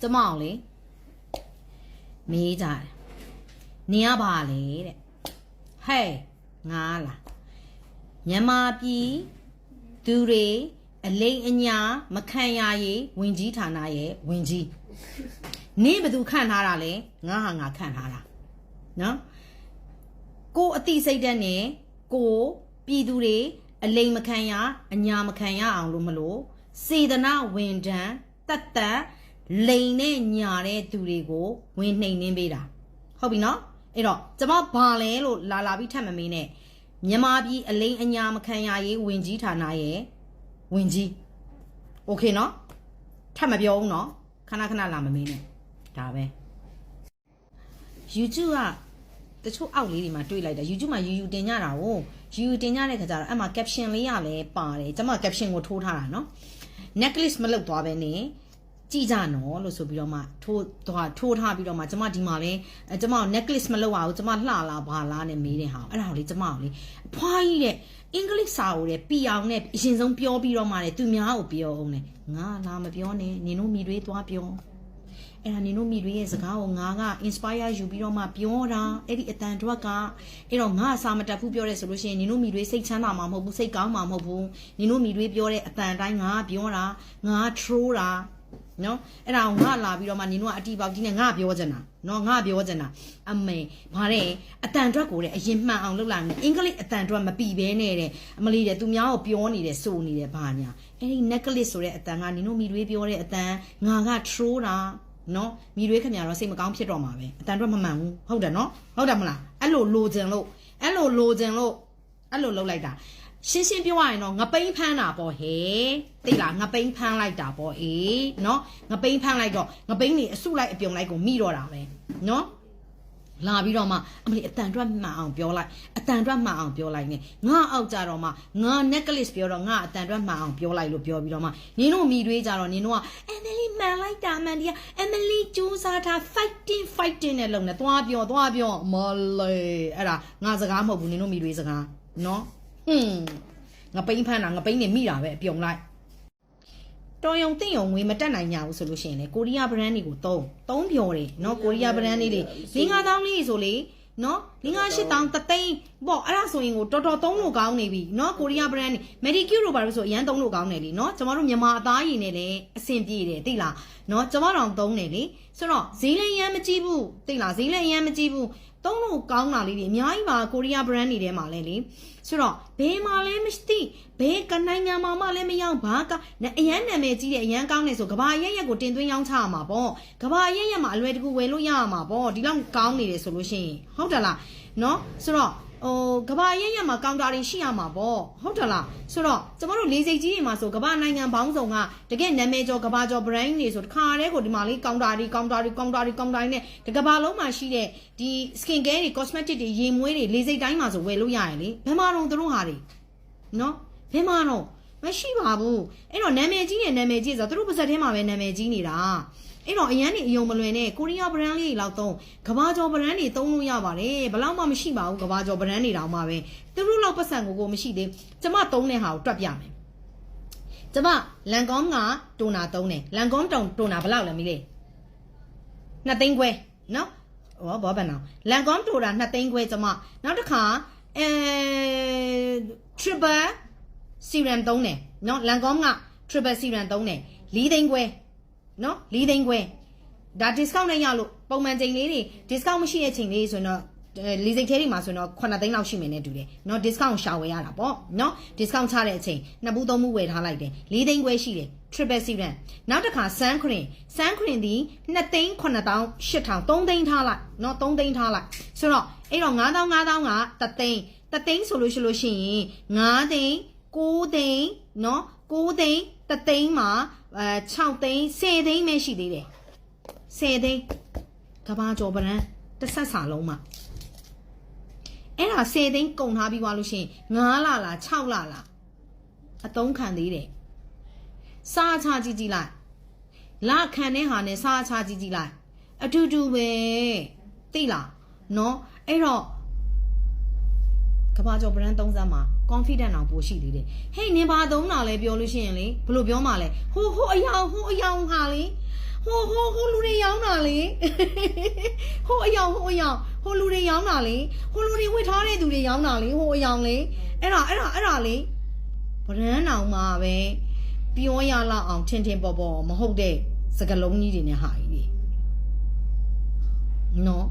ကျမအောင်လေမေးကြတယ်နင်ကပါလေတဲ့ဟဲ့ငါလားမြန်မာပြည်သူတွေအလိမ်အညာမခံရရေးဝင်ကြီးဌာနရဲ့ဝင်ကြီးနင်ဘယ်သူခန့်ထားတာလဲငါဟာငါခန့်ထားတာနော်ကိုအတိစိတ်တဲ့နဲ့ကိုပြည်သူတွေအလိမ်မခံရအညာမခံရအောင်လို့မလို့စေတနာဝန်တန်းတတ်တတ် လိန်နဲ့ညာတဲ့သူတွေကိုဝင်နှိမ်နှင်းပေးတာဟုတ်ပြီနော်အဲ့တော့ကျမဘာလဲလို့လာလာပြီးထပ်မမင်းနဲ့မြန်မာပြည်အလိမ်အညာမခံရရေးဝင်ကြီးဌာနရဲ့ဝင်ကြီးโอเคနော်ထပ်မပြောဘူးနော်ခဏခဏလာမမင်းနဲ့ဒါပဲ YouTube ကတချို့အောက်လေးတွေမှာတွေ့လိုက်တာ YouTube မှာ UU တင်ကြတာကို UU တင်ကြတဲ့ခါကျတော့အဲ့မှာ caption လေးရလဲပါတယ်ကျွန်မ caption ကိုထိုးထားတာเนาะ necklace မလုပ်သွားပဲね ကြည်ကြနော်လို့ဆိုပြီးတော့မှထိုးသွားထိုးထားပြီးတော့မှကျွန်မဒီမှာလဲအဲကျွန်မ necklace မလုပ်အောင်ကျွန်မလှလားဘာလားနဲ့မေးတဲ့ဟာအဲ့ဒါကိုလေကျွန်မကိုလေအဖွားကြီးတဲ့အင်္ဂလိပ်စာကိုလေပီအောင်နဲ့အရင်ဆုံးပြောပြီးတော့မှလေသူများကိုပြောအောင်လေငါလာမပြောနဲ့နင်တို့မိတွေသွားပြောအဲ့ဒါနင်တို့မိတွေရဲ့စကားကိုငါက inspire ယူပြီးတော့မှပြောတာအဲ့ဒီအတန်တွက်ကအဲ့တော့ငါအစာမတက်ဘူးပြောရဲဆိုလို့ရှိရင်နင်တို့မိတွေစိတ်ချမ်းသာမှာမဟုတ်ဘူးစိတ်ကောင်းမှာမဟုတ်ဘူးနင်တို့မိတွေပြောတဲ့အတန်တိုင်းငါပြောတာငါ troll တာ နော်အဲ့ဒါကိုငါလာပြီးတော့မှနင်တို့ကအတီပေါက်ကြီးနဲ့ငါပြောချင်တာနော်ငါပြောချင်တာအမေဗါတဲ့အတန်တွက်ကိုတဲ့အရင်မှန်အောင်လုပ်လိုက်မယ်အင်္ဂလိပ်အတန်တွက်မပီဘဲနဲ့တဲ့အမလီတဲ့သူများကိုပြောနေတယ်စိုးနေတယ်ဗာညာအဲ့ဒီ necklace ဆိုတဲ့အတန်ကနင်တို့မိတွေပြောတဲ့အတန်ငါက troll တာနော်မိရွေးခင်ဗျာတော့စိတ်မကောင်းဖြစ်တော့မှာပဲအတန်တော့မမှန်ဘူးဟုတ်တယ်နော်ဟုတ်တယ်မလားအဲ့လိုလိုချင်လို့အဲ့လိုလိုချင်လို့အဲ့လိုလုပ်လိုက်တာ ရှင်းရှင်းပြောရရင်တော့ငပိန်းဖမ်းတာပေါ့ဟဲ့သိလားငပိန်းဖမ်းလိုက်တာပေါ့အေးနော်ငပိန်းဖမ်းလိုက်တော့ငပိန်းနေအစုလိုက်အပြုံလိုက်ကိုမိတော့တာပဲနော်လာပြီးတော့မှအမလီအတန်အတွက်မှန်အောင်ပြောလိုက်အတန်အတွက်မှန်အောင်ပြောလိုက်နေငါအောက်ကြတော့မှငါ necklace ပြောတော့ငါအတန်အတွက်မှန်အောင်ပြောလိုက်လို့ပြောပြီးတော့မှနင်တို့မိတွေးကြတော့နင်တို့က Emily မှန်လိုက်တာမှန်တရား Emily စူးစားထား fighting fighting နဲ့လုံနေသွားပြောသွားပြောမလေးအဲ့ဒါငါစကားမဟုတ်ဘူးနင်တို့မိတွေးစကားနော် ဟွန်းငါပိန်းဖမ်းတာငါပိန်းနေမိတာပဲအပြုံလိုက် တော်ယုံတင့်ယုံငွေမတက်နိုင်ကြဘူးဆိုလို့ရှိရင်လေကိုရီးယား brand တွေကိုသုံးသုံးပြော်တယ်เนาะကိုရီးယား brand လေးတွေ၄5000လေးဆိုလေเนาะ၄5000တသိန်းပေါ့အဲ့ဒါဆိုရင်ကိုတော်တော်သုံးလို့ကောင်းနေပြီเนาะကိုရီးယား brand တွေ Medicure တို့ဘာလို့ဆိုအရန်သုံးလို့ကောင်းတယ်လीเนาะကျမတို့မြန်မာအသားရည်နဲ့လည်းအဆင်ပြေတယ်သိလားเนาะကျမတို့သုံးတယ်လေဆိုတော့ဈေးလည်းအရန်မကြည့်ဘူးသိလားဈေးလည်းအရန်မကြည့်ဘူး သုံးလို့ကောင်းတာလေးတွေအများကြီးပါကိုရီးယား brand တွေထဲမှာလဲလေဆိုတော့ဘယ်မှာလဲမရှိဘယ်ကနိုင်ငံမှာမှလည်းမရောက်ဘာကအရန်နာမည်ကြီးတဲ့အရန်ကောင်းနေဆိုကဘာရက်ရက်ကိုတင်သွင်းရောင်းချရမှာပေါ့ကဘာရက်ရက်မှာအလွယ်တကူဝယ်လို့ရရမှာပေါ့ဒီလောက်ကောင်းနေတယ်ဆိုလို့ရှိရင်ဟုတ်တယ်လားနော်ဆိုတော့ ဟိုကဘာရက်ရက်မှာကောင်တာတွေရှိရမှာပေါ့ဟုတ်တယ်လားဆိုတော့ကျမတို့လေးစိတ်ကြီးတွေမှာဆိုကဘာနိုင်ငံပေါင်းစုံကတကယ်နာမည်ကျော်ကဘာကျော် brand တွေဆိုတခါတည်းကိုဒီမှာလေးကောင်တာတွေကောင်တာတွေကောင်တာတွေကောင်တာတွေနဲ့ဒီကဘာလုံးမှာရှိတဲ့ဒီ skin care တွေ cosmetic တွေရေမွေးတွေလေးစိတ်တိုင်းမှာဆိုဝယ်လို့ရရင်လေဘယ်မှာတော့သူတို့ဟာတွေနော်ဘယ်မှာတော့မရှိပါဘူးအဲ့တော့နာမည်ကြီးနဲ့နာမည်ကြီးဆိုတော့သူတို့ပါဇက်ထဲမှာပဲနာမည်ကြီးနေတာ အဲ့တော့အရန်နေအယုံမလွယ်နဲ့ကိုရီးယား brand လေးတွေလောက်သုံးကဘာကျော် brand တွေသုံးလို့ရပါတယ်ဘယ်လောက်မှမရှိပါဘူးကဘာကျော် brand တွေတောင်မှပဲသူတို့လောက်ပတ်စံကိုကိုမရှိသေးကျမသုံးတဲ့ဟာကိုတွက်ပြမယ်ကျမလန်ကောင်းကတိုနာသုံးတယ်လန်ကောင်းတောင်တိုနာဘယ်လောက်လဲမီးလေးနှစ်သိန်းခွဲနော်ဟောဘောဘယ်နော်လန်ကောင်းတိုနာနှစ်သိန်းခွဲကျမနောက်တစ်ခါအဲ triple serum သုံးတယ်နော်လန်ကောင်းက triple serum သုံးတယ်၄သိန်းခွဲ နော်၄သိန်းခွဲဒါ discount နဲ့ရလို့ပုံမှန်ချိန်လေးတွေ discount မရှိတဲ့ချိန်လေးဆိုရင်တော့လီစိတ်သေးတွေမှာဆိုတော့9သိန်းလောက်ရှိမယ်နဲ့တူတယ်เนาะ discount ရှာဝယ်ရတာပေါ့เนาะ discount ချတဲ့အချိန်နှစ်ဘူးသုံးဘူးဝယ်ထားလိုက်တယ်၄သိန်းခွဲရှိတယ် triple serum နောက်တစ်ခါ sun cream sun cream ဒီ2သိန်း9000 8000 3သိန်းထားလိုက်เนาะ3သိန်းထားလိုက်ဆိုတော့အဲ့တော့9000 9000ကတသိန်းတသိန်းဆိုလို့ရှိလို့ရှိရင်9သိန်း9သိန်းเนาะ9သိန်းတသိန်းမှာ အဲ6သိန်း10သိန်းပဲရှိသေးတယ်10သိန်းကဘာကျော်ပရန်တစ်ဆက်စာလုံးမှာအဲ့ဒါ10သိန်းကုန်ထားပြီးသွားလို့ရှိရင်9လလား6လလားအတုံးခံသေးတယ်စားချကြည့်ကြည့်လိုက်လခံတဲ့ဟာနဲ့စားချကြည့်ကြည့်လိုက်အတူတူပဲသိလားနော်အဲ့တော့ ကဘာကျော် brand သုံးစမ်းမှာ confident အောင်ပို့ရှိသေးတယ်ဟေးနင်ဘာသုံးတာလဲပြောလို့ရှိရင်လေဘယ်လိုပြောမှလဲဟိုဟိုအယောင်ဟိုအယောင်ဟာလေဟဟိုဟိုဟိုလူတွေရောင်းတာလေဟိုအယောင်ဟိုအယောင်ဟိုလူတွေရောင်းတာလေဟိုလူတွေဝစ်ထားတဲ့သူတွေရောင်းတာလေဟိုအယောင်လေအဲ့ဒါအဲ့ဒါအဲ့ဒါလေဗရန်အောင်မှာပဲပြောရလောက်အောင်ထင်ထင်ပေါ်ပေါ်မဟုတ်တဲ့စကလုံးကြီးတွေနဲ့ဟာကြီးနော်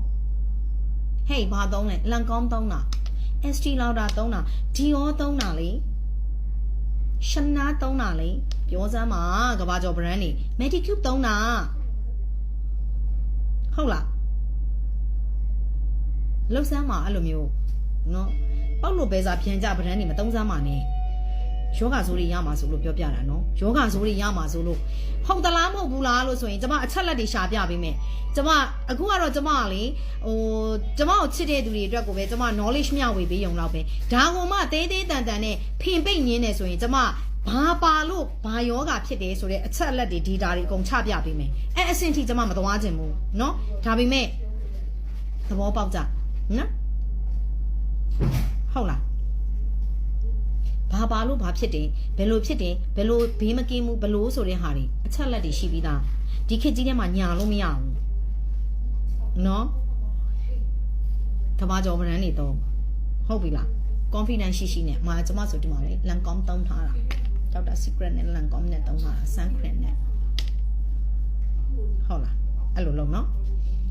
ဟေးဘာသုံးလဲလန်ကောင်းသုံးတာ ST လောက်တာသုံးတာ Dior သုံးတာလေရှနာသုံးတာလေပြောစမ်းပါကဘာကျော် brand နေ Medicube သုံးတာဟုတ်လားလှုပ်စမ်းပါအဲ့လိုမျိုးနော်ပေါက်လို့ပဲစားဖြန်ကြ brand နေမသုံးစမ်းပါနဲ့ ယောဂဆိုးတွေရမှာဆိုလို့ပြောပြတာနော်ယောဂဆိုးတွေရမှာဆိုလို့ဟုတ်သလားမဟုတ်ဘူးလားလို့ဆိုရင်ကျမအချက်လက်တွေရှာပြပေးမယ်ကျမအခုကတော့ကျမကလေဟိုကျမကိုချစ်တဲ့သူတွေအတွက်ကိုပဲကျမ knowledge မျှဝေပေးရုံတော့ပဲဒါကမှသေးသေးတန်တန်နဲ့ဖင်ပိတ်ညင်းနေဆိုရင်ကျမဘာပါလို့ဘာယောဂဖြစ်တယ်ဆိုတဲ့အချက်လက်တွေ data တွေအကုန်ချပြပေးမယ်အဲအဆင့်ထိကျမမသွားခြင်းဘူးเนาะဒါပေမဲ့သဘောပေါက်ကြနော်ဟုတ်လား ဘာပါလို့ဘာဖြစ်တယ်ဘယ်လိုဖြစ်တယ်ဘယ်လိုဘေးမကင်းဘူးဘယ်လိုဆိုတဲ့ဟာတွေအချက်လက်တွေရှိပြီးသားဒီခေတ်ကြီးထဲမှာညာလို့မရဘူးနော်ကဘာကျော်ဗရန်နေတော့ဟုတ်ပြီလား confidence ရှိရှိနဲ့အမကျမဆိုဒီမှာလေလန်ကောင်းတောင်းထားတာဒေါက်တာ secret နဲ့လန်ကောင်းနဲ့တောင်းထားတာ sun cream နဲ့ဟုတ်လားအဲ့လိုလုံးနော်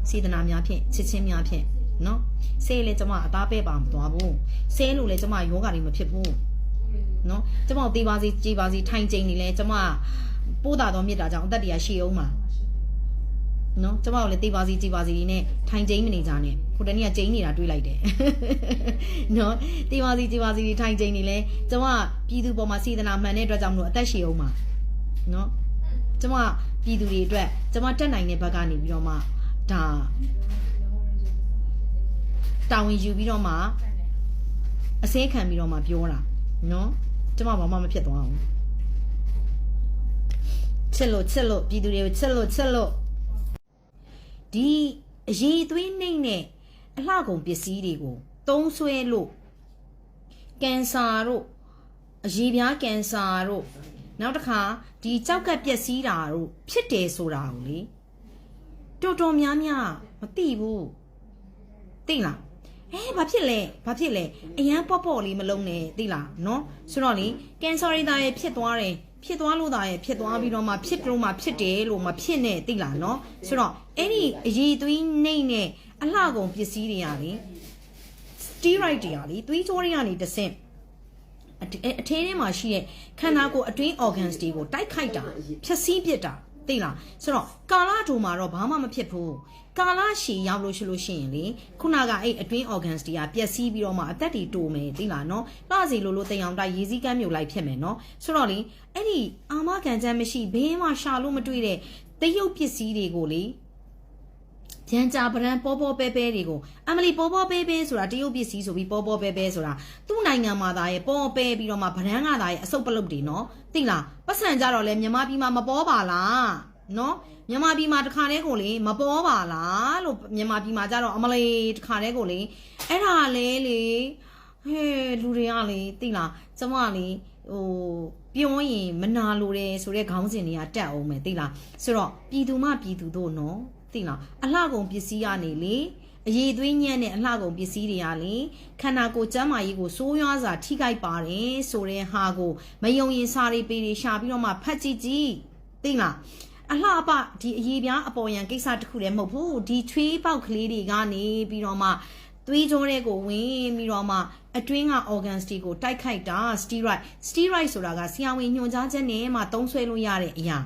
စေတနာများဖြင့်ချစ်ချင်းများဖြင့်နော်ဆဲလေကျမအသားပဲ့ပါမသွားဘူးဆဲလို့လေကျမယောဂါတွေမဖြစ်ဘူး နော်ကျမတေးပါစီကြေးပါစီထိုင်ကျိန်နေလဲကျမပိုးတာတော့မြစ်တာကြောင့်အသက်တရားရှိအောင်ပါနော်ကျမတို့လည်းတေးပါစီကြေးပါစီနဲ့ထိုင်ကျိန်မနေကြနဲ့ဟိုတနေ့ကကျိန်နေတာတွေးလိုက်တယ်နော်တေးပါစီကြေးပါစီထိုင်ကျိန်နေလဲကျမပြည်သူပေါ်မှာစေတနာမှန်တဲ့အတွက်ကြောင့်မလို့အသက်ရှိအောင်ပါနော်ကျမပြည်သူတွေအတွက်ကျမတက်နိုင်တဲ့ဘက်ကနေပြီးတော့မှဒါတာဝန်ယူပြီးတော့မှအစဲခံပြီးတော့မှပြောတာနော် ကျမဘာမှမဖြစ်သွားအောင်ချစ်လို့ချစ်လို့ပြည်သူတွေကိုချစ်လို့ချစ်လို့ဒီအရေးသွေးနှိမ့်နဲ့အလှကုန်ပစ္စည်းတွေကိုသုံးဆွဲလို့ကင်ဆာတို့အရေးပြားကင်ဆာတို့နောက်တစ်ခါဒီကြောက်ကပ်ပျက်စီးတာတို့ဖြစ်တယ်ဆိုတာကိုလေတော်တော်များများမသိဘူးသိလား အဲဘာဖြစ်လဲဘာဖြစ်လဲအရန်ပေါ့ပေါ့လေးမလုံးနဲ့သိလားနော်ဆိုတော့လေကင်ဆာရိတာရဲ့ဖြစ်သွားတယ်ဖြစ်သွားလို့တာရဲ့ဖြစ်သွားပြီးတော့မှဖြစ်တော့မှဖြစ်တယ်လို့မဖြစ်နဲ့သိလားနော်ဆိုတော့အဲ့ဒီအရေးသွေးနှိမ့်နဲ့အလှကုန်ပစ္စည်းတွေရာလေစတီရိုက်တွေရာလေသွေးကြောတွေကနေတဆင့်အထအထဲထဲမှာရှိတဲ့ခန္ဓာကိုယ်အတွင်း organs တွေကိုတိုက်ခိုက်တာဖြည့်ဆည်းပစ်တာသိလားဆိုတော့ကာလတူမှာတော့ဘာမှမဖြစ်ဘူး ကာလရှည်ရောက်လို့ရှိလို့ရှိရင်လေခုနကအဲ့အတွင်း organs တွေကပျက်စီးပြီးတော့မှအသက်တွေတိုးမယ်သိလားနော်လှစီလိုလိုတိမ်အောင်တိုက်ရေစည်းကမ်းမျိုးလိုက်ဖြစ်မယ်နော်ဆိုတော့လေအဲ့ဒီအာမခံချက်မရှိဘေးမှာရှာလို့မတွေ့တဲ့တရုတ်ပစ္စည်းတွေကိုလေကြံကြာပရန်ပေါ်ပေါ်ပဲပဲတွေကိုအမလီပေါ်ပေါ်ပဲပဲဆိုတာတရုတ်ပစ္စည်းဆိုပြီးပေါ်ပေါ်ပဲပဲဆိုတာသူ့နိုင်ငံမှာသားရဲ့ပေါ်ပဲပြီးတော့မှဗရန်ကသားရဲ့အစုပ်ပလုတ်တွေနော်သိလားပတ်စံကြတော့လေမြန်မာပြည်မှာမပေါ်ပါလား နော်မြန်မာပြည်မှာတခါတည်းကိုလေမပေါ်ပါလားလို့မြန်မာပြည်မှာကြတော့အမလီတခါတည်းကိုလေအဲ့ဒါလေလေဟဲလူတွေကလေသိလားကျမလေဟိုပြောရင်မနာလိုတယ်ဆိုတဲ့ခေါင်းစဉ်တွေကတက်အောင်မယ်သိလားဆိုတော့ပြည်သူမှပြည်သူတို့နော်သိလားအလှကုန်ပစ္စည်းကနေလေအရေးသွေးညံ့တဲ့အလှကုန်ပစ္စည်းတွေကလေခန္ဓာကိုယ်ကျန်းမာရေးကိုစိုးရွားစွာထိခိုက်ပါတယ်ဆိုတဲ့ဟာကိုမယုံရင်စာရီပေတွေရှာပြီးတော့မှဖတ်ကြည့်ကြည့်သိလား အလှအပဒီအရေးပြားအပေါ်ယံကိစ္စတစ်ခုလည်းမဟုတ်ဘူးဒီချွေးပေါက်ကလေးတွေကနေပြီးတော့မှသွေးကြောတွေကိုဝင်ပြီးတော့မှအတွင်းက organs တွေကိုတိုက်ခိုက်တာ steroid steroid ဆိုတာကဆရာဝန်ညွှန်ကြားချက်နဲ့မှသုံးဆွဲလို့ရတဲ့အရာ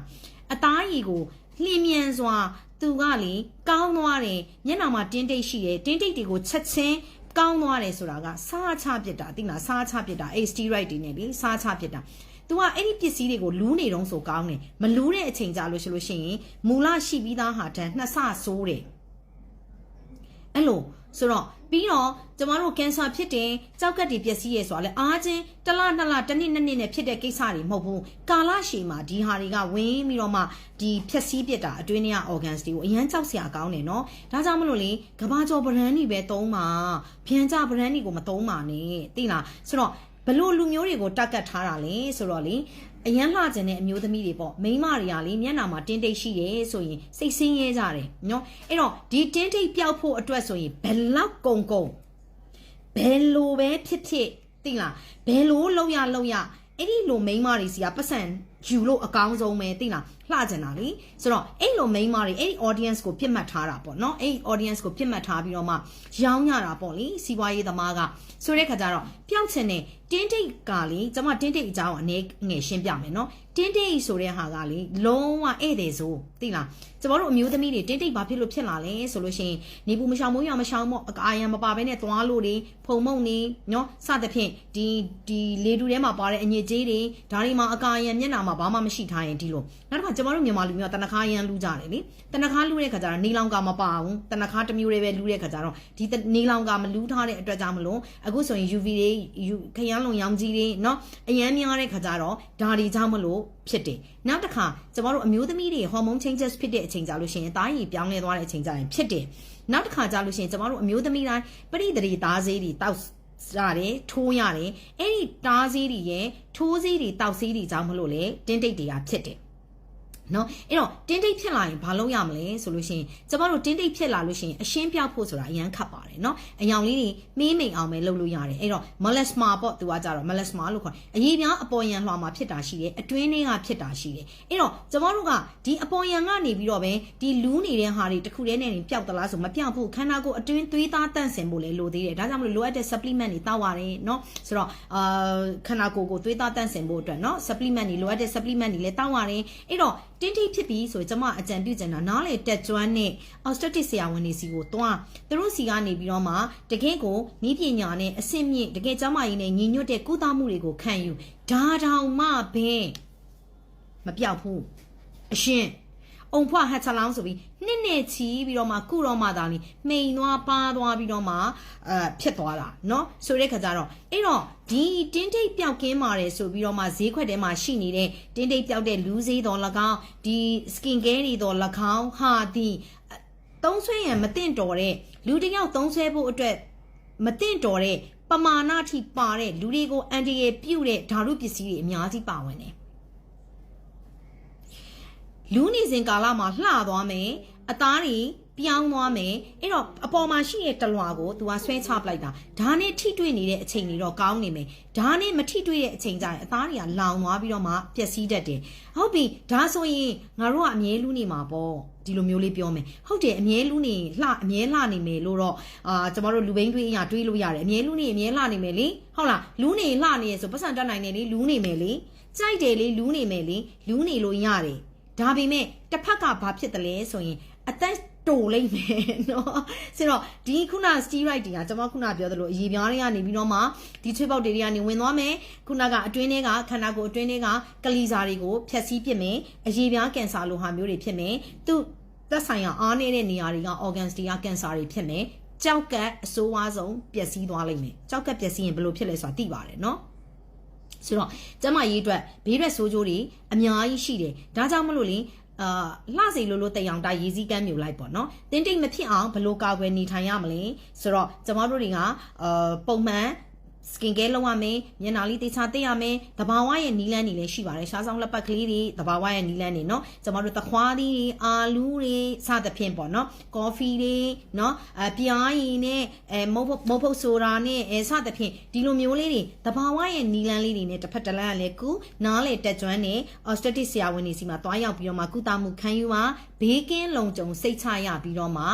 အသားရည်ကိုလျင်မြန်စွာ သူကလေကောင်းသွားတယ်မျက်နှာမှာတင်းတိတ်ရှိတယ်တင်းတိတ်တွေကိုချက်ချင်းကောင်းသွားတယ်ဆိုတာကစားချပစ်တာသိလားစားချပစ်တာအဲ့ steroid တွေနဲ့လေစားချပစ်တာ။ तू ကအဲ့ဒီပစ္စည်းတွေကိုလူးနေတော့ဆိုကောင်းတယ်မလူးတဲ့အချိန်ကြာလို့ရှိလို့ရှိရင်မူလရှိပြီးသားဟာတန်းနှစ်ဆဆိုးတယ်။အဲ့လိုဆိုတော့ပြီးတော့ကျမတို့ကင်ဆာဖြစ်တယ်ကြောက်ကက်တွေပျက်စီးရဲဆိုတာလဲအားချင်းတစ်လနှစ်လတစ်နှစ်နှစ်နှစ်နဲ့ဖြစ်တဲ့ကိစ္စတွေမဟုတ်ဘူးကာလရှည်မှာဒီဟာတွေကဝင်းပြီးတော့မှဒီဖြက်စီးပစ်တာအတွင်းထဲက organs တွေကိုအရန်ကြောက်စရာကောင်းတယ်နော်ဒါကြောင့်မလို့လေကဘာကျော် brand တွေပဲသုံးပါဗျံကြ brand တွေကိုမသုံးပါနဲ့သိလားဆိုတော့ ဘလို့လူမျိုးတွေကိုတက်ကတ်ထားတာလဲဆိုတော့လေအရန်လှကျင်တဲ့အမျိုးသမီးတွေပေါ့မိန်းမတွေကလေမျက်နှာမှာတင်းတိတ်ရှိတယ်ဆိုရင်စိတ်ဆင်းရဲကြတယ်နော်အဲ့တော့ဒီတင်းတိတ်ပျောက်ဖို့အတွက်ဆိုရင်ဘယ်လောက်ကုံကုံဘယ်လိုပဲဖြစ်ဖြစ်သိလားဘယ်လိုလောက်ရလောက်ရအဲ့ဒီလိုမိန်းမတွေစီကပတ်စံယူလို့အကောင်းဆုံးပဲသိလားလှကျင်တာလေဆိုတော့အဲ့လိုမိန်းမတွေအဲ့ဒီ audience ကိုပြစ်မှတ်ထားတာပေါ့နော်အဲ့ဒီ audience ကိုပြစ်မှတ်ထားပြီးတော့မှရောင်းရတာပေါ့လေစီးပွားရေးသမားကဆိုတဲ့ခါကျတော့ပျောက်ချင်တဲ့တင်းတိတ်ကလေကျွန်မတင်းတိတ်အကြောင်းအနေငယ်ရှင်းပြမယ်နော်တင်းတိတ်ဆိုတဲ့ဟာကလေလုံးဝဧည့်သည်ဆိုသိလားကျမတို့အမျိုးသမီးတွေတင်းတိတ်ဘာဖြစ်လို့ဖြစ်လာလဲဆိုလို့ရှိရင်နေပူမရှောင်မိုးရမရှောင်မို့အကာရံမပါဘဲနဲ့သွားလို့တွေဖုံမုံနေနော်စသဖြင့်ဒီဒီလေတူထဲမှာပါတဲ့အညစ်အကြေးတွေဒါတွေမှာအကာရံမျက်နှာမှာဘာမှမရှိထားရင်ဒီလိုနောက်တစ်ခါကျမတို့မြန်မာလူမျိုးကတနခါရန်လူကြတယ်လေတနခါလူတဲ့ခါကျတော့နေလောင်ကမပါဘူးတနခါတစ်မျိုးတွေပဲလူတဲ့ခါကျတော့ဒီနေလောင်ကမလူထားတဲ့အတွက်ကြောင့်မလို့အခုဆိုရင် UV တွေခရမ်းလုံရောင်ကြီးတွေเนาะအရန်များတဲ့ခါကျတော့ဒါတွေကြောင့်မလို့ဖြစ်တယ်နောက်တစ်ခါကျမတို့အမျိုးသမီးတွေဟော်မုန်း changes ဖြစ်တဲ့အချိန်ကြလို့ရှိရင်တားရည်ပြောင်းလဲသွားတဲ့အချိန်ကြရင်ဖြစ်တယ်နောက်တစ်ခါကြလို့ရှိရင်ကျမတို့အမျိုးသမီးတိုင်းပရိသေတွေသားစေးတွေတောက်ရတယ်ထိုးရတယ်အဲ့ဒီတားစေးတွေရဲ့ထိုးစေးတွေတောက်စေးတွေကြောင့်မလို့လေတင်းတိတ်တွေကဖြစ်တယ် နော်အဲ့တော့တင်းတိတ်ဖြစ်လာရင်ဘာလုပ်ရမလဲဆိုလို့ရှိရင်ကျမတို့တင်းတိတ်ဖြစ်လာလို့ရှိရင်အရှင်းပြောက်ဖို့ဆိုတာအရန်ခတ်ပါတယ်နော်အယောင်လေးတွေမင်းမိန်အောင်ပဲလုပ်လို့ရတယ်အဲ့တော့ melasma ပေါ့သူကကြတော့ melasma လို့ခေါ်အရေးပြားအပေါ်ယံလွှာမှာဖြစ်တာရှိတယ်အတွင်းထဲကဖြစ်တာရှိတယ်အဲ့တော့ကျမတို့ကဒီအပေါ်ယံကနေပြီးတော့ပဲဒီလူးနေတဲ့ဟာတွေတစ်ခုတည်းနဲ့နေပျောက်သလားဆိုမပျောက်ဘူးခန္ဓာကိုယ်အတွင်းသွေးသားတန့်စင်ဖို့လည်းလိုသေးတယ်ဒါကြောင့်မလို့လိုအပ်တဲ့ supplement တွေတောက်ရတယ်နော်ဆိုတော့အာခန္ဓာကိုယ်ကိုသွေးသားတန့်စင်ဖို့အတွက်နော် supplement တွေလိုအပ်တဲ့ supplement တွေလည်းတောက်ရတယ်အဲ့တော့တင်းတိဖြစ်ပြီးဆိုရင်ကျမအကြံပြုချင်တာနားလေတက်ကျွမ်းနဲ့ obstetric ဆရာဝန်တွေစီကိုတွားသူတို့စီကနေပြီးတော့မှတကယ့်ကိုဤပညာနဲ့အဆင့်မြင့်တကယ်ကျမကြီးနဲ့ညီညွတ်တဲ့ကုသမှုတွေကိုခံယူဒါတောင်မှဘင်းမပြောက်ဘူးအရှင် အုံဖွားဟတ်ချလောင်းဆိုပြီးနှစ်နှစ်ချီပြီးတော့မှကုတော့မှသာလီမိန်သွားပါသွားပြီးတော့မှအဲဖြစ်သွားတာเนาะဆိုတဲ့ခါကျတော့အဲ့တော့ဒီတင်းတိတ်ပျောက်ကင်းပါတယ်ဆိုပြီးတော့မှဈေးခွက်ထဲမှာရှိနေတဲ့တင်းတိတ်ပျောက်တဲ့လူးဈေးတော်၎င်းဒီ skin care တွေတော်၎င်းဟာဒီသုံးဆွဲရန်မတင်တော်တဲ့လူတစ်ယောက်သုံးဆွဲဖို့အတွက်မတင်တော်တဲ့ပမာဏထိပါတဲ့လူတွေကိုအန်တီရဲ့ပြုတ်တဲ့ဓာတုပစ္စည်းတွေအများကြီးပါဝင်တယ် လူနေစဉ်ကာလမှာလှသွားမယ်အသားတွေပြောင်းသွားမယ်အဲ့တော့အပေါ်မှာရှိတဲ့တလွာကို तू ကဆွဲချပလိုက်တာဒါနဲ့ထိတွေ့နေတဲ့အချိန်တွေတော့ကောင်းနေမယ်ဒါနဲ့မထိတွေ့တဲ့အချိန်ကျရင်အသားတွေကလောင်သွားပြီးတော့မှပျက်စီးတတ်တယ်ဟုတ်ပြီဒါဆိုရင်ငါတို့ကအမြဲလူနေမှာပေါ့ဒီလိုမျိုးလေးပြောမယ်ဟုတ်တယ်အမြဲလူနေလှအမြဲလှနေမယ်လို့တော့အာကျမတို့လူဘိန်းတွေးအရာတွေးလို့ရတယ်အမြဲလူနေအမြဲလှနေမယ်လေဟုတ်လားလူနေလှနေရဆိုပတ်စံတက်နိုင်တယ်လေလူနေမယ်လေကြိုက်တယ်လေလူနေမယ်လေလူနေလို့ရတယ် ဒါပေမဲ့တစ်ဖက်ကဘာဖြစ်တယ်လဲဆိုရင်အသက်တိုလိမ့်မယ်နော်ဆိုတော့ဒီခုန steel right တွေကကျွန်မခုနပြောသလိုအရေပြားတွေကနေပြီးတော့မှဒီချွေးပေါက်တွေကနေဝင်သွားမယ်ခုနကအတွင်းထဲကခန္ဓာကိုယ်အတွင်းထဲကကလီစာတွေကိုဖျက်ဆီးပစ်မယ်အရေပြားကင်ဆာလိုဟာမျိုးတွေဖြစ်မယ်သူသက်ဆိုင်ရာအားနည်းတဲ့နေရာတွေက organs တွေကကင်ဆာတွေဖြစ်မယ်ကြောက်ကပ်အဆိုးဝါးဆုံးပျက်စီးသွားလိမ့်မယ်ကြောက်ကပ်ပျက်စီးရင်ဘယ်လိုဖြစ်လဲဆိုတာသိပါတယ်နော် ဆိုတော့ကျမရေးအတွက်ဘေးရက်ဆိုးကျိုးတွေအများကြီးရှိတယ်ဒါကြောင့်မလို့လေအာလှစီလိုလိုတယောင်တာရေးစည်းကမ်းမျိုးလိုက်ပေါ့နော်တင်းတိတ်မဖြစ်အောင်ဘယ်လိုကာကွယ်နေထိုင်ရမလဲဆိုတော့ကျမတို့တွေကအာပုံမှန် skin care လုပ်ရမယ်မျက်နှာလေးတေချာသိရမယ်တဘာဝရဲ့နီးလန်းတွေလည်းရှိပါတယ်ရှားဆောင်လက်ပတ်ကလေးတွေတဘာဝရဲ့နီးလန်းတွေเนาะကျမတို့သခွားသီးတွေအာလူးတွေစသဖြင့်ပေါ့เนาะကော်ဖီတွေเนาะအပြားရည်နဲ့အဲမုတ်မုတ်ဖုတ်ဆိုတာနဲ့အဲစသဖြင့်ဒီလိုမျိုးလေးတွေတဘာဝရဲ့နီးလန်းလေးတွေနဲ့တစ်ဖက်တစ်လမ်းကလည်းကုနားလေတက်ကျွမ်းနဲ့ obstetric ဆရာဝန်တွေစီမှာတွားရောက်ပြီးတော့မှကုသမှုခံယူပါဘေးကင်းလုံခြုံစိတ်ချရပြီးတော့မှ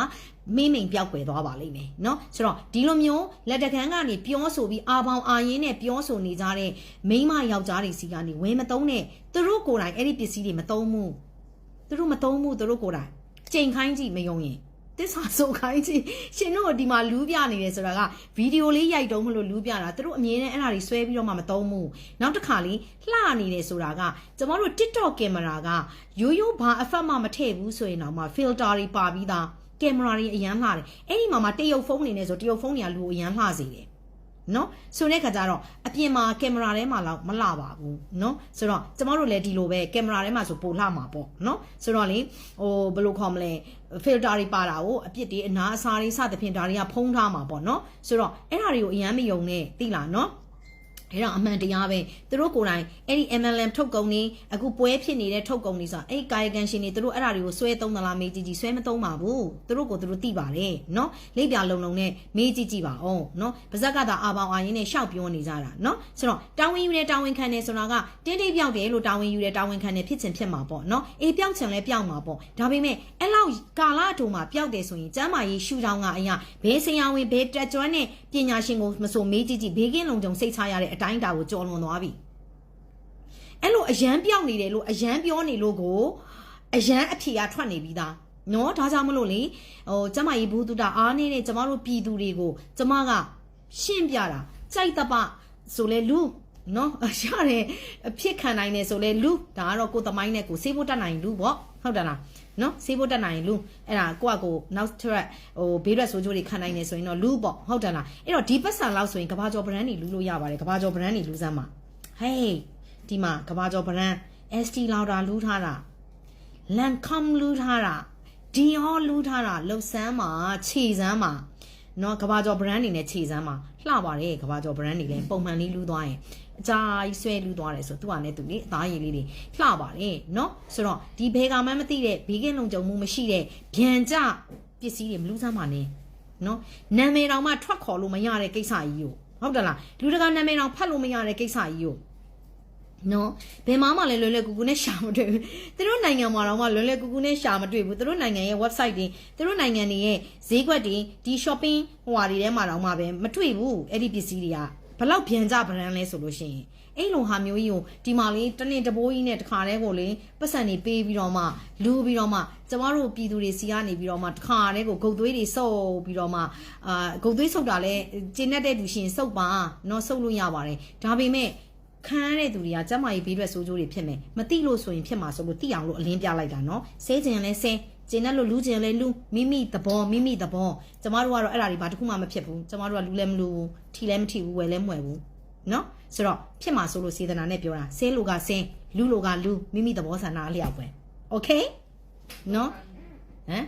မိမိန်ပြောက်ွယ်သွားပါလိမ့်မယ်เนาะဆိုတော့ဒီလိုမျိုးလက်တကန်းကနေပြောဆိုပြီးအာ ပေါင်အာရင်းနဲ့ပြောဆိုနေကြတဲ့မိန်းမယောက်ျားတွေစီကနေဝယ်မသုံးနဲ့သူတို့ကိုယ်တိုင်အဲ့ဒီပစ္စည်းတွေမသုံးဘူးသူတို့မသုံးဘူးသူတို့ကိုယ်တိုင်ချိန်ခိုင်းကြည့်မယုံရင်တစ္ဆာဆိုခိုင်းကြည့်ရှင်တို့ဒီမှာလူးပြနေတယ်ဆိုတာကဗီဒီယိုလေးရိုက်တုံးမလို့လူးပြတာသူတို့အမြင်နဲ့အဲ့ဒါတွေဆွဲပြီးတော့မှမသုံးဘူးနောက်တစ်ခါလေးလှနေတယ်ဆိုတာကကျမတို့ TikTok ကင်မရာကရိုးရိုးဘာအဖက်မှမထည့်ဘူးဆိုရင်တော့မှ filter တွေပါပြီးသားကင်မရာတွေအရန်လှတယ်အဲ့ဒီမှာမှတရုတ်ဖုန်းနေနေဆိုတရုတ်ဖုန်းတွေကလူကိုအရန်လှစေတယ် နော်ဆိုတဲ့ခါကျတော့အပြင်မှာကင်မရာထဲမှာတော့မလှပါဘူးနော်ဆိုတော့ကျမတို့လည်းဒီလိုပဲကင်မရာထဲမှာဆိုပိုလှမှာပေါ့နော်ဆိုတော့လေဟိုဘယ်လိုခေါ်မလဲ filter တွေပါတာကိုအပြစ်တွေအနာအစားတွေစသဖြင့်ဒါတွေကဖုံးထားမှာပေါ့နော်ဆိုတော့အဲ့ဒါတွေကိုအရန်မယုံနဲ့သိလားနော် အဲ့တော့အမှန်တရားပဲသူတို့ကိုယ်တိုင်အဲ့ဒီ MLM ထုတ်ကုန်နေအခုပွဲဖြစ်နေတဲ့ထုတ်ကုန်နေဆိုအဲ့ဒီကာယကံရှင်တွေသူတို့အဲ့ဒါတွေကိုဆွဲသုံးသလားမေးကြည့်ကြည့်ဆွဲမသုံးပါဘူးသူတို့ကိုသူတို့သိပါတယ်နော်လိပ်ပြလုံလုံနဲ့မေးကြည့်ကြည့်ပါအောင်နော်ပါဇက်ကသာအာပေါင်အာရင်နဲ့ရှောက်ပြောနေကြတာနော်ဆိုတော့တာဝန်ယူတဲ့တာဝန်ခံတယ်ဆိုတာကတင်းတိတ်ပြောက်တယ်လို့တာဝန်ယူတဲ့တာဝန်ခံတယ်ဖြစ်ချင်ဖြစ်မှာပေါ့နော်အေးပြောက်ချင်လဲပြောက်မှာပေါ့ဒါပေမဲ့အဲ့လောက်ကာလအတူမှာပြောက်တယ်ဆိုရင်ကျမ်းမာရေးရှူတောင်းကအရာဘဲဆရာဝန်ဘဲတက်ကျွမ်းတဲ့ပညာရှင်ကိုမဆိုမေးကြည့်ကြည့်ဘေးကင်းလုံခြုံစိတ်ချရတဲ့အတိုင်းအတာကိုကြော်လွန်သွားပြီအဲ့လိုအရန်ပြောက်နေတယ်လို့အရန်ပြောနေလို့ကိုအရန်အဖြေကထွက်နေပြီးသားနော်ဒါကြောင့်မလို့လေဟိုကျမကြီးဘူးတုဒအားနေတဲ့ကျမတို့ပြည်သူတွေကိုကျမကရှင်းပြတာကြိုက်တပဆိုလဲလူ နော်ရတယ်အဖြစ်ခံနိုင်တယ်ဆိုလဲလူဒါကတော့ကိုယ်သမိုင်းနဲ့ကိုစေးဖို့တတ်နိုင်လူပေါ့ဟုတ်တယ်လားနော်စေးဖို့တတ်နိုင်လူအဲ့ဒါကိုကကိုနောက်ထပ်ဟိုဘေးရက်ဆိုးချိုးတွေခံနိုင်နေဆိုရင်တော့လူပေါ့ဟုတ်တယ်လားအဲ့တော့ဒီပတ်စံလောက်ဆိုရင်ကဘာကျော် brand တွေလူလို့ရပါတယ်ကဘာကျော် brand တွေလူစမ်းပါဟေးဒီမှာကဘာကျော် brand ST Lauder လူထားတာ Lancome လူထားတာ Dior လူထားတာလှုပ်ဆန်းမှာခြေစမ်းမှာနော်ကဘာကျော် brand တွေနဲ့ခြေစမ်းမှာလှပါတယ်ကဘာကျော် brand တွေလည်းပုံမှန်လေးလူသွားရင် အကြာကြီးဆွဲလူသွားတယ်ဆိုသူကလည်းသူလေအသားရည်လေးတွေလှပါတယ်နော်ဆိုတော့ဒီဘေကမှန်းမသိတဲ့ဘေးကင်းလုံခြုံမှုမရှိတဲ့ဗျံကြပစ္စည်းတွေမလူစမ်းပါနဲ့နော်နာမည်တော်မှထွက်ခေါ်လို့မရတဲ့ကိစ္စကြီးကိုဟုတ်တယ်လားလူတကာနာမည်တော်ဖတ်လို့မရတဲ့ကိစ္စကြီးကိုနော်ဘယ်မှမှလည်းလွယ်လွယ်ကူကူနဲ့ရှာမတွေ့ဘူးသူတို့နိုင်ငံမှာတော့မှလွယ်လွယ်ကူကူနဲ့ရှာမတွေ့ဘူးသူတို့နိုင်ငံရဲ့ website တွေသူတို့နိုင်ငံတွေရဲ့ဈေးကွက်တွေဒီ shopping ဟိုဟာတွေထဲမှာတော့မှပဲမတွေ့ဘူးအဲ့ဒီပစ္စည်းတွေက ဘလောက်ဗျံကြဗရန်လဲဆိုလို့ရှိရင်အဲ့လိုဟာမျိုးကြီးကိုဒီမှာလေးတနေ့တဘိုးကြီးနဲ့တခါတည်းကိုလေပတ်စံနေပေးပြီးတော့မှလူပြီးတော့မှကျမတို့ပြည်သူတွေစီကနေပြီးတော့မှတခါတည်းကိုဂုတ်သွေးတွေစုပ်ပြီးတော့မှအာဂုတ်သွေးစုပ်တာလဲကျင်းတဲ့သူရှင်စုပ်ပါနော်စုပ်လို့ရပါတယ်ဒါပေမဲ့ခံရတဲ့သူတွေကကျမကြီးဘေးရွက်ဆိုးကျိုးတွေဖြစ်မယ်မသိလို့ဆိုရင်ဖြစ်မှာဆိုလို့သိအောင်လို့အလင်းပြလိုက်တာနော်ဆဲကျင်လဲဆဲ ကျင်တဲ့လို့လူကျင်လဲလူမိမိသဘောမိမိသဘောကျမတို့ကတော့အဲ့ဒါတွေဘာတစ်ခုမှမဖြစ်ဘူးကျမတို့ကလူလည်းမလူဘူးထီလည်းမထီဘူးဝယ်လည်းမဝယ်ဘူးနော်ဆိုတော့ဖြစ်မှာဆိုလို့စေတနာနဲ့ပြောတာဆဲလူကဆင်းလူလူကလူမိမိသဘောဆန္ဒအလျောက်ပဲโอเคနော်ဟမ်